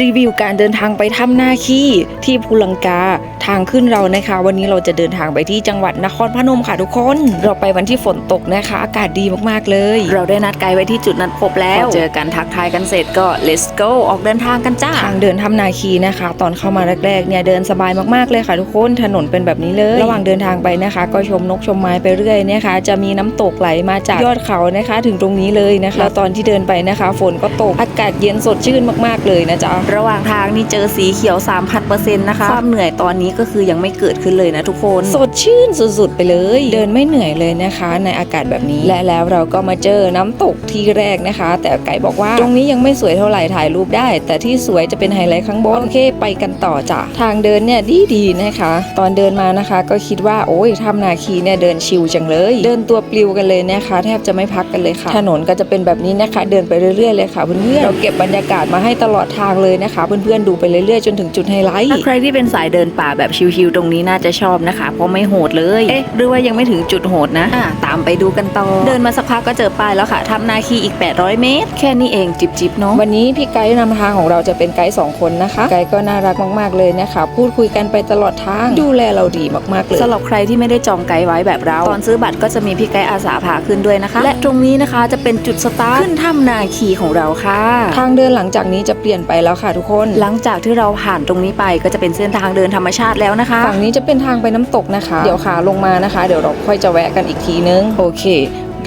รีวิวการเดินทางไปถ้ำนาคีที่ภูลังกาทางขึ้นเรานะคะ วันนี้เราจะเดินทางไปที่จังหวัดนครพนมค่ะทุกคน เราไปวันที่ฝนตกนะคะ อากาศดีมากๆเลย เราได้นัดไกด์ไว้ที่จุดนัดพบแล้วเจอกันทักทายกันเสร็จก็ let's go ออกเดินทางกันจ้าทางเดินถ้ำนาคีนะคะ ตอนเข้ามาแรกๆเนี่ยเดินสบายมากๆเลยค่ะทุกคนถนนเป็นแบบนี้เลย ระหว่างเดินทางไปนะคะ ก็ชมนกชมไม้ไปเรื่อยนะคะ จะมีน้ำตกไหลมาจากยอดเขานะคะ ถึงตรงนี้เลยนะคะแล้วตอนที่เดินไปนะคะ ฝนก็ตกอากาศเย็นสดชื่นมากๆเลยนะจ๊ะระหว่างทางนี่เจอสีเขียว 3,000%นะคะความเหนื่อยตอนนี้ก็คือยังไม่เกิดขึ้นเลยนะทุกคน สดชื่นสุดๆไปเลย เดินไม่เหนื่อยเลยนะคะ ในอากาศแบบนี้ และแล้วเราก็มาเจอน้ำตกที่แรกนะคะ แต่ไก่บอกว่า ตรงนี้ยังไม่สวยเท่าไหร่ถ่ายรูปได้ แต่ที่สวยจะเป็นไฮไลท์ข้างบนโอเค ไปกันต่อจ้ะทางเดินเนี่ยดีดีๆนะคะ ตอนเดินมานะคะ ก็คิดว่าโอ้ยถ้ำนาคีเนี่ยเดินชิวจังเลย เดินตัวปลิวกันเลยนะคะ แทบจะไม่พักกันเลยค่ะ ถนนก็จะเป็นแบบนี้นะคะ เดินไปเรื่อยๆเลยค่ะเพื่อนๆเราเก็บบรรยากาศมาให้ตลอดทางเลยนะคะ เพื่อนๆดูไปเรื่อยๆจนถึงจุดไฮไลท์ถ้าใครที่เป็นสายเดินป่าแบบชิวๆตรงนี้น่าจะชอบนะคะ เพราะไม่โหดเลย เอ๊ะหรือว่ายังไม่ถึงจุดโหดนะอะตามไปดูกันต่อ เดินมาสักพักก็เจอป้ายแล้วค่ะทำนาคีอีก 800 เมตร แค่นี้เองจิบๆเนาะวันนี้พี่ไกด์นำทางของเราจะเป็นไกด์สองคนนะคะ ไกด์ก็น่ารักมากๆเลยนะคะ พูดคุยกันไปตลอดทางดูแลเราดีมากๆเลยสำหรับใครที่ไม่ได้จองไกด์ไว้แบบเรา ตอนซื้อบัตรก็จะมีพี่ไกด์อาสาพาขึ้นด้วยนะคะ และตรงนี้นะคะจะเป็นจุดสตาร์ทขึ้นถ้ำนาคีของเราค่ะ ทางเดินหลังจากนี้จะเปลี่ยนไปแล้วค่ะทุกคน หลังจากที่เราผ่านตรงนี้ไปก็จะเป็นเส้นทางเดินธรรมชาติแล้วนะคะฝั่งนี้จะเป็นทางไปน้ำตกนะคะ เดี๋ยวขาลงมานะคะ เดี๋ยวเราค่อยจะแวะกันอีกทีนึงโอเค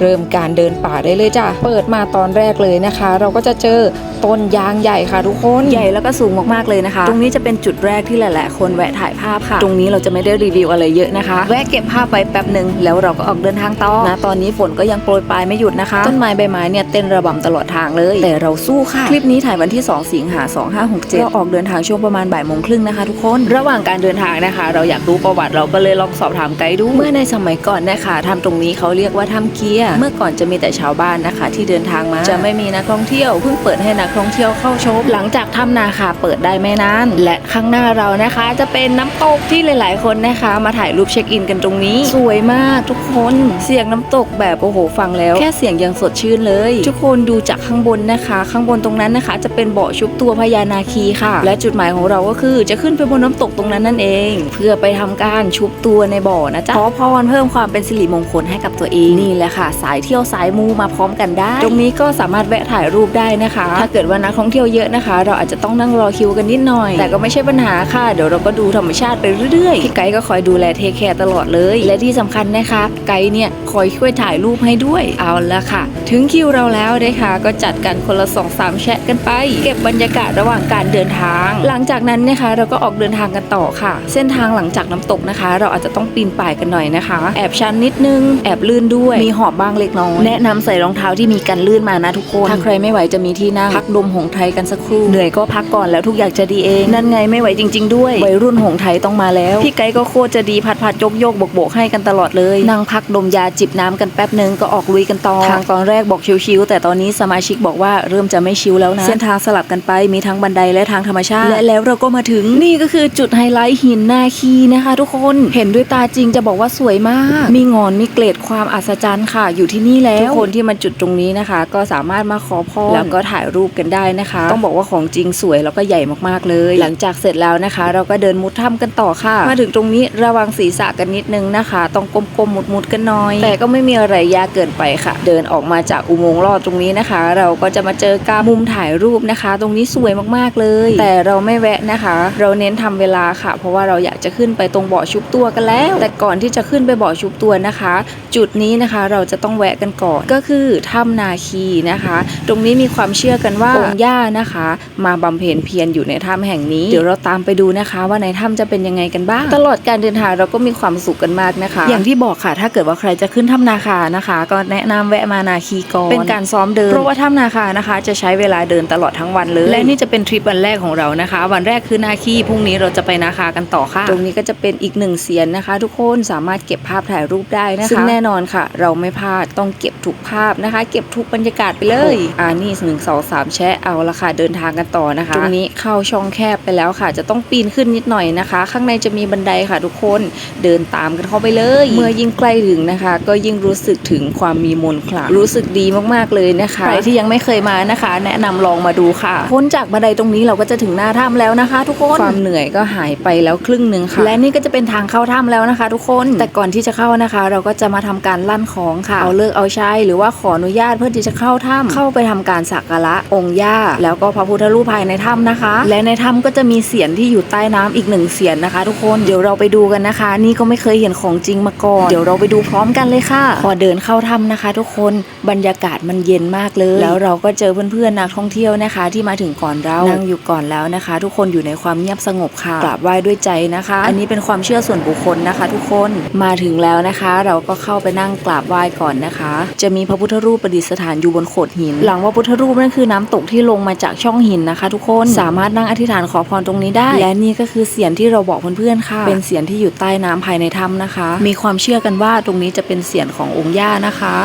เริ่มการเดินป่าได้เลยจ้ะเปิดมาตอนแรกเลยนะคะ เราก็จะเจอต้นยางใหญ่ค่ะทุกคนใหญ่แล้วก็สูงมากๆเลยนะคะ ตรงนี้จะเป็นจุดแรกที่หลายๆ คนแวะถ่ายภาพค่ะ ตรงนี้เราจะไม่ได้รีวิวอะไรเยอะนะคะ แวะเก็บภาพไว้แป๊บหนึ่งแล้วเราก็ออกเดินทางต่อนะตอนนี้ฝนก็ยังโปรยปลายไม่หยุดนะคะ ต้นไม้ใบไม้เนี่ยเต้นระบำตลอดทางเลย แต่เราสู้ค่ะ คลิปนี้ถ่ายวันที่ 2 สิงหา2567เราออกเดินทางช่วงประมาณบ่ายโมงครึ่งนะคะ ทุกคน ระหว่างการเดินทางนะคะ เราอยากรู้ประวัติเราก็เลยลองสอบถามไกด์ดู เมื่อในสมัยก่อนนะคะทำตรงนี้เขาเรียกว่าทำเกียร์เมื่อก่อนจะมีแต่ชาวบ้านนะคะ ที่เดินทางมา จะไม่มีนักท่องเที่ยวเพิ่งเปิดให้นักท่องเที่ยวเข้าชม หลังจากถ้ำนาคาเปิดได้ไม่นาน และข้างหน้าเรานะคะ จะเป็นน้ำตกที่หลาย ๆ คนนะคะ มาถ่ายรูปเช็คอินกันตรงนี้ สวยมากทุกคนเสียงน้ำตกแบบโอ้โหฟังแล้ว แค่เสียงยังสดชื่นเลย ทุกคนดูจากข้างบนนะคะ ข้างบนตรงนั้นนะคะ จะเป็นเบาะชุบตัวพญานาคีค่ะ และจุดหมายของเราก็คือจะขึ้นไปบนน้ำตกตรงนั้นนั่นเอง เพื่อไปทำการชุบตัวในบ่อนะจ๊ะขอพรเพิ่มความเป็นสิริมงคลให้กับตัวเองนี่แหละค่ะ สายเที่ยวสายมูมาพร้อมกันได้ ตรงนี้ก็สามารถแวะถ่ายรูปได้นะคะถ้าเกิดิดว่านักท่องเที่ยวเยอะนะคะ เราอาจจะต้องนั่งรอคิวกันนิดหน่อย แต่ก็ไม่ใช่ปัญหาค่ะ เดี๋ยวเราก็ดูธรรมชาติไปเรื่อยๆพี่ไกด์ก็คอยดูแลเทคแคร์ตลอดเลย และที่สำคัญนะคะ ไกด์เนี่ยคอยช่วยถ่ายรูปให้ด้วย เอาละค่ะ ถึงคิวเราแล้วนะคะก็จัดกันคนละ2อสามแชะกันไป เก็บบรรยากาศระหว่างการเดินทาง หลังจากนั้นนะคะเราก็ออกเดินทางกันต่อค่ะ เส้นทางหลังจากน้ำตกนะคะ เราอาจจะต้องปีนป่ายกันหน่อยนะคะ แอบชันนิดนึง แอบลื่นด้วย มีหอบบ้างเล็กน้อย แนะนำใส่รองเท้าที่มีกันลื่นมานะทุกคน ถ้าใครไม่ไหวจะมีที่นั่งพักดมหงส์ไทยกันสักครู่เหนื่อยก็พักก่อนแล้วทุกอย่างจะดีเอง นั่นไงไม่ไหวจริง ๆ ด้วยวัยรุ่นหงส์ไทยต้องมาแล้ว พี่ไกด์ก็โคตรจะดีพัดพัดยกโยกโบกโบกให้กันตลอดเลยนั่งพักดมยาจิบน้ำกันแป๊บนึงก็ออกลุยกันต่อทางตอนแรกบอกชิวๆแต่ตอนนี้สมาชิกบอกว่าเริ่มจะไม่ชิวแล้วนะเส้นทางสลับกันไปมีทั้งบันไดและทางธรรมชาติ และแล้วเราก็มาถึงนี่ก็คือจุดไฮไลท์หินนาคีนะคะ ทุกคนเห็นด้วยตาจริงจะบอกว่าสวยมาก มีงอนมีเกล็ดความอัศจรรย์ค่ะ อยู่ที่นี่แล้วทุกคนที่มาจุดตรงนี้นะคะ ก็สามารถมาขอพรแล้วก็ถ่ายรูปกันได้นะคะ ต้องบอกว่าของจริงสวยแล้วก็ใหญ่มากๆเลย หลังจากเสร็จแล้วนะคะ เราก็เดินมุดถ้ำกันต่อค่ะ มาถึงตรงนี้ระวังศีรษะกันนิดนึงนะคะ ต้องก้มๆมุดๆกันหน่อย แต่ก็ไม่มีอะไรยากเกินไปค่ะ เดินออกมาจากอุโมงค์ลอดตรงนี้นะคะ เราก็จะมาเจอกับมุมถ่ายรูปนะคะ ตรงนี้สวยมากๆเลย แต่เราไม่แวะนะคะ เราเน้นทำเวลาค่ะ เพราะว่าเราอยากจะขึ้นไปตรงบ่อชุบตัวกันแล้ว แต่ก่อนที่จะขึ้นไปบ่อชุบตัวนะคะ จุดนี้นะคะเราจะต้องแวะกันก่อนก็คือถ้ำนาคีนะคะ ตรงนี้มีความเชื่อกันว่าองค์ย่านะคะ มาบำเพ็ญเพียรอยู่ในถ้ำแห่งนี้ เดี๋ยวเราตามไปดูนะคะ ว่าในถ้ำจะเป็นยังไงกันบ้าง ตลอดการเดินทางเราก็มีความสุขกันมากนะคะ อย่างที่บอกค่ะ ถ้าเกิดว่าใครจะขึ้นถ้ำนาคานะคะ ก็แนะนำแวะมานาคีก่อนเป็นการซ้อมเดินเพราะว่าถ้ำนาคานะคะ จะใช้เวลาเดินตลอดทั้งวันเลย และนี่จะเป็นทริปวันแรกของเรานะคะ วันแรกคือนาคีพรุ่งนี้เราจะไปนาคากันต่อค่ะ ตรงนี้ก็จะเป็นอีกหนึ่งเสียนนะคะ ทุกคนสามารถเก็บภาพถ่ายรูปได้นะคะซึ่งแน่นอนค่ะ เราไม่พลาดาดต้องเก็บทุกภาพนะคะ เก็บทุกบรรยากาศไปเลยอ่านี่หนึ่งสองสามแชะเอาละค่ะเดินทางกันต่อนะคะ ตรงนี้เข้าช่องแคบไปแล้วค่ะ จะต้องปีนขึ้นนิดหน่อยนะคะ ข้างในจะมีบันไดค่ะทุกคนเดินตามกันเข้าไปเลย เมื่อยิ่งใกล้ถึงนะคะ ก็ยิ่งรู้สึกถึงความมีมนต์ขลังรู้สึกดีมากๆเลยนะคะใครที่ยังไม่เคยมานะคะ แนะนำลองมาดูค่ะพ้นจากบันไดตรงนี้เราก็จะถึงหน้าถ้ำแล้วนะคะ ทุกคนความเหนื่อยก็หายไปแล้วครึ่งหนึ่งค่ะ และนี่ก็จะเป็นทางเข้าถ้ำแล้วนะคะ ทุกคนแต่ก่อนที่จะเข้านะคะ เราก็จะมาทำการลั่นของค่ะเอาเลิกเอาใช้หรือว่าขออนุญาตเพื่อที่จะเข้าถ้ำเข้าไปทำการสักการะองค์ย่าแล้วก็พระพุทธรูปภายในถ้ำนะคะ และในถ้ำก็จะมีเสียนที่อยู่ใต้น้ำอีกหนึ่งเสียนนะคะ ทุกคนเดี๋ยวเราไปดูกันนะคะ นี่ก็ไม่เคยเห็นของจริงมาก่อน เดี๋ยวเราไปดูพร้อมกันเลยค่ะ พอเดินเข้าถ้ำนะคะ ทุกคนบรรยากาศมันเย็นมากเลย แล้วเราก็เจอเพื่อนๆนักท่องเที่ยวนะคะ ที่มาถึงก่อนเรานั่งอยู่ก่อนแล้วนะคะ ทุกคนอยู่ในความเงียบสงบค่ะกราบไหว้ด้วยใจนะคะ อันนี้เป็นความเชื่อส่วนบุคคลนะคะ ทุกคนมาถึงแล้วนะคะ เราก็เข้าไปนั่งกราบไหว้ก่อนนะคะ จะมีพระพุทธรูปประดิษฐานอยู่บนโขดหิน หลังพระพุทธรูปนั่นคือน้ำตกที่ลงมาจากช่องหินนะคะ ทุกคนสามารถนั่งอธิษฐานขอพรตรงนี้ได้ และนี่ก็คือเสียงที่เราบอกเพื่อนๆค่ะ เป็นเสียงที่อยู่ใต้น้ำภายในถ้ำนะคะ มีความเชื่อกันว่าตรงนี้จะเป็นเสียงขององค์ย่านะคะ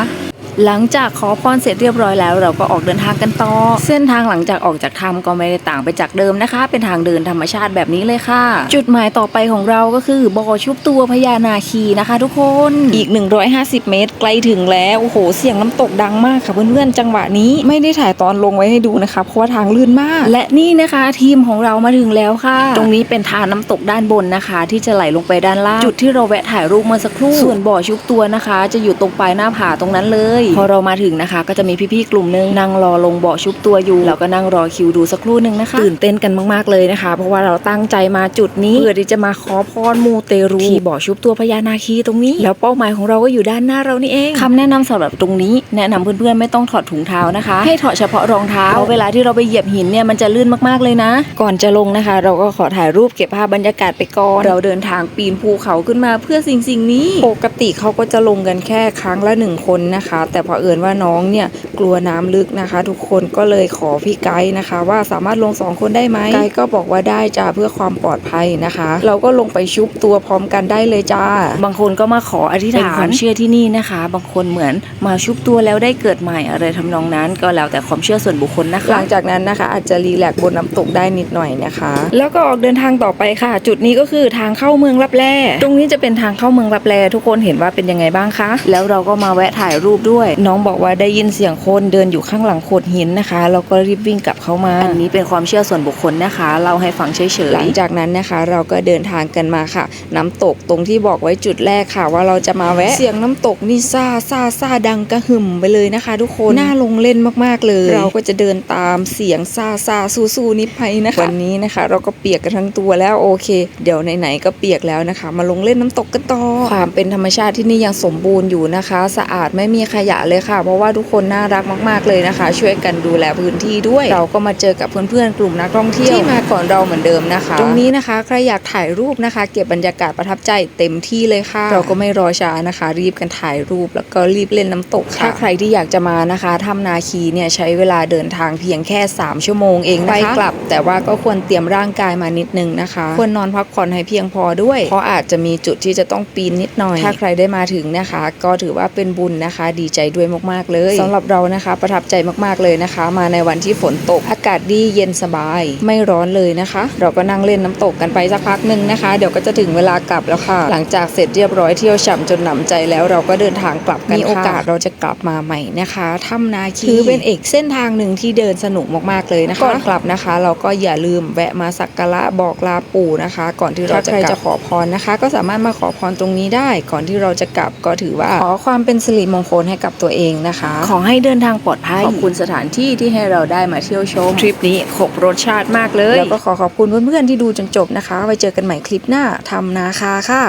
หลังจากขอพรเสร็จเรียบร้อยแล้ว เราก็ออกเดินทางกันต่อ เส้นทางหลังจากออกจากถ้ำก็ไม่ได้ต่างไปจากเดิมนะคะ เป็นทางเดินธรรมชาติแบบนี้เลยค่ะ จุดหมายต่อไปของเราก็คือบ่อชุบตัวพญานาคีนะคะ ทุกคนอีก 150 เมตรใกล้ถึงแล้วโอ้โหเสียงน้ำตกดังมากค่ะเพื่อนๆจังหวะนี้ไม่ได้ถ่ายตอนลงไว้ให้ดูนะคะเพราะว่าทางลื่นมาก และนี่นะคะ ทีมของเรามาถึงแล้วค่ะ ตรงนี้เป็นทางน้ำตกด้านบนนะคะ ที่จะไหลลงไปด้านล่างจุดที่เราแวะถ่ายรูปเมื่อสักครู่ส่วนบ่อชุบตัวนะคะ จะอยู่ตรงปลายหน้าผาตรงนั้นเลยพอเรามาถึงนะคะ ก็จะมีพี่ๆกลุ่มนึงนั่งรอลงบ่อชุบตัวอยู่เราก็นั่งรอคิวดูสักครู่หนึ่งนะคะตื่นเต้นกันมากๆเลยนะคะ เพราะว่าเราตั้งใจมาจุดนี้เพื่อที่จะมาขอพรมูเตรูที่บ่อชุบตัวพญานาคีตรงนี้ แล้วเป้าหมายของเราก็อยู่ด้านหน้าเรานี่เองคำแนะนำสำหรับตรงนี้ แนะนำเพื่อนๆไม่ต้องถอดถุงเท้านะคะ ให้ถอดเฉพาะรองเท้าเพราะเวลาที่เราไปเหยียบหินเนี่ยมันจะลื่นมากๆเลยนะ ก่อนจะลงนะคะ เราก็ขอถ่ายรูปเก็บภาพบรรยากาศไปก่อนเราเดินทางปีนภูเขาขึ้นมาเพื่อสิ่งสิ่งๆนี้ ปกติเขาก็จะลงกันแค่ครั้งละหนึ่งคนนะคะแต่พอเอิญว่าน้องเนี่ย ลัวน้ำลึกนะคะ ทุกคนก็เลยขอพี่ไกด์นะคะ ว่าสามารถลงสองคนได้ไหมไกด์ก็บอกว่าได้จ้าเพื่อความปลอดภัยนะคะ เราก็ลงไปชุบตัวพร้อมกันได้เลยจ้า บางคนก็มาขออธิษฐานเป็นความเชื่อที่นี่นะคะ บางคนเหมือนมาชุบตัวแล้วได้เกิดใหม่อะไรทำนองนั้น ก็แล้วแต่ความเชื่อส่วนบุคคลนะคะ หลังจากนั้นนะคะ อาจจะรีแลกซ์บนน้ำตกได้นิดหน่อยนะคะ แล้วก็ออกเดินทางต่อไปค่ะ จุดนี้ก็คือทางเข้าเมืองรับแลตรงนี้จะเป็นทางเข้าเมืองรับแลทุกคนเห็นว่าเป็นยังไงบ้างคะ แล้วเราก็มาแวะถ่ายรูปด้วย น้องบอกว่าได้ยินเสียงคนเดินอยู่ข้างหลังโขดหินนะคะ เราก็รีบวิ่งกลับเข้ามา อันนี้เป็นความเชื่อส่วนบุคคลนะคะเล่าให้ฟังเฉยๆหลังจากนั้นนะคะ เราก็เดินทางกันมาค่ะ น้ำตกตรงที่บอกไว้จุดแรกค่ะ ว่าเราจะมาแวะเสียงน้ำตกนี่ซ่าซ่าซ่าดังกระหึ่มไปเลยนะคะ ทุกคนน่าลงเล่นมากๆเลย เราก็จะเดินตามเสียงซ่าซ่าสู้สู้ๆนี้ไปนะคะวันนี้นะคะ เราก็เปียกกันทั้งตัวแล้วโอเค เดี๋ยวไหนๆก็เปียกแล้วนะคะ มาลงเล่นน้ำตกกันต่อความเป็นธรรมชาติที่นี่ยังสมบูรณ์อยู่นะคะ สะอาดไม่มีขยะเลยค่ะ เพราะว่าทุกคนน่ารักมาก ๆเลยนะคะ ช่วยกันดูแลพื้นที่ด้วย เราก็มาเจอกับเพื่อนๆกลุ่มนักท่องเที่ยวที่มาก่อนเราเหมือนเดิมนะคะ ตรงนี้นะคะใครอยากถ่ายรูปนะคะ เก็บบรรยากาศประทับใจเต็มที่เลยค่ะ เราก็ไม่รอช้านะคะ รีบกันถ่ายรูปแล้วก็รีบเล่นน้ำตกค่ะถ้าใครที่อยากจะมานะคะถ้ำนาคีเนี่ยใช้เวลาเดินทางเพียงแค่ 3 ชั่วโมงเองนะคะไปกลับ แต่ว่าก็ควรเตรียมร่างกายมานิดนึงนะคะ ควรนอนพักผ่อนให้เพียงพอด้วย เพราะอาจจะมีจุดที่จะต้องปีนนิดหน่อย ถ้าใครได้มาถึงนะคะ ก็ถือว่าเป็นบุญนะคะ ดีใจด้วยมากๆเลยสำหรับเรานะคะ ประทับใจมากๆเลยนะคะ มาในวันที่ฝนตกอากาศดีเย็นสบาย ไม่ร้อนเลยนะคะ เราก็นั่งเล่นน้ำตกกันไปสักพักหนึ่งนะคะ เดี๋ยวก็จะถึงเวลากลับแล้วค่ะ หลังจากเสร็จเรียบร้อยเที่ยวฉ่ำจนหนำใจแล้วเราก็เดินทางกลับกันมีโอกาสเราจะกลับมาใหม่นะคะถ้ำนาคีถือเป็นเอกเส้นทางหนึ่งที่เดินสนุกมากๆเลยนะคะก่อนกลับนะคะ เราก็อย่าลืมแวะมาสักการะบอกลาปู่นะคะ ก่อนที่เราจะกลับจะขอพรนะคะ ก็สามารถมาขอพรตรงนี้ได้ ก่อนที่เราจะกลับก็ถือว่าขอความเป็นสิริมงคลให้กับตัวเองนะคะ ขอให้เดินทางปลอดภัย ขอบคุณสถานที่ที่ให้เราได้มาเที่ยวชม ทริปนี้ครบรสชาติมากเลย แล้วก็ขอขอบคุณเพื่อนๆที่ดูจนจบนะคะ ไว้เจอกันใหม่คลิปหน้าทำนาคาค่ะ